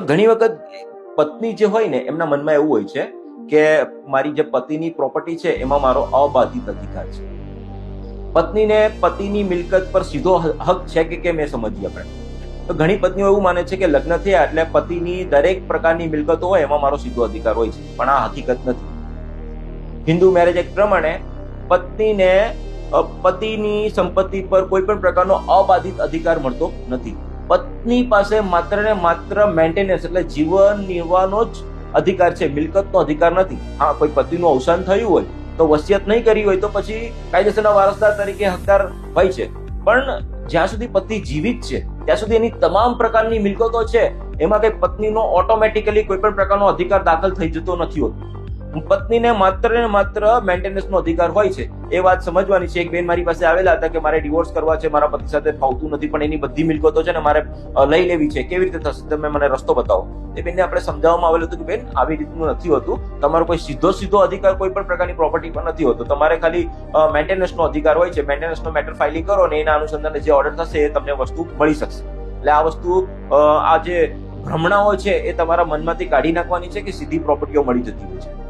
ઘણી વખત પત્ની જે હોય ને, એમના મનમાં એવું હોય છે કે મારી જે પતિની પ્રોપર્ટી છે, એમાં મારો અબાધિત અધિકાર છે. પત્નીને પતિની મિલકત પર સીધો હક છે કે કેમ એ સમજીએ આપણે? તો ઘણી પત્નીઓ એવું માને છે કે લગ્ન થયા એટલે પતિની દરેક પ્રકારની મિલકતો હોય, એમાં મારો સીધો અધિકાર હોય છે. પણ આ હકીકત નથી. હિન્દુ મેરેજ એક્ટ પ્રમાણે પત્નીને પતિની સંપત્તિ પર કોઈ પણ પ્રકારનો અબાધિત અધિકાર મળતો નથી. પત્ની પાસે માત્ર ને માત્ર મેન્ટેનન્સ એટલે જીવન નિર્વાહનો જ અધિકાર છે. મિલકતનો અધિકાર નથી. હા, કોઈ પતિનું અવસાન થયું હોય તો વસિયત નહીં કરી હોય તો પછી કાયદેસરના વારસદાર તરીકે હકદાર હોય છે. પણ જ્યાં સુધી પતિ જીવિત છે, ત્યાં સુધી એની તમામ પ્રકારની મિલકતો છે, એમાં કઈ પત્નીનો ઓટોમેટિકલી કોઈ પણ પ્રકારનો અધિકાર દાખલ થઈ જતો નથી હોતો. પત્નીને માત્ર ને માત્ર મેન્ટેનન્સનો અધિકાર હોય છે. એ વાત સમજવાની છે. એક બેન મારી પાસે આવેલા હતા કે મારે ડિવોર્સ કરવા છે. મારા પતિ સાથે ફાવતું નથી, પણ એની બધી મિલકતો છે ને મારે લઈ લેવી છે. કેવી રીતે થશે? તમે મને રસ્તો બતાવો. એ બેનને આપણે સમજાવવામાં આવેલું હતું કે બેન, આવી રીતનું નથી હોતું. તમારો કોઈ સીધો સીધો અધિકાર કોઈ પણ પ્રકારની પ્રોપર્ટી પર નથી હોતો. તમારે ખાલી મેન્ટેનન્સનો અધિકાર હોય છે. મેન્ટેનન્સનો મેટર ફાઇલિંગ કરો ને એના અનુસંધાને જે ઓર્ડર થશે એ તમને વસ્તુ મળી શકશે. એટલે આ વસ્તુ આ જે ભ્રમણાઓ છે એ તમારા મનમાંથી કાઢી નાખવાની છે કે સીધી પ્રોપર્ટીઓ મળી જતી હોય છે.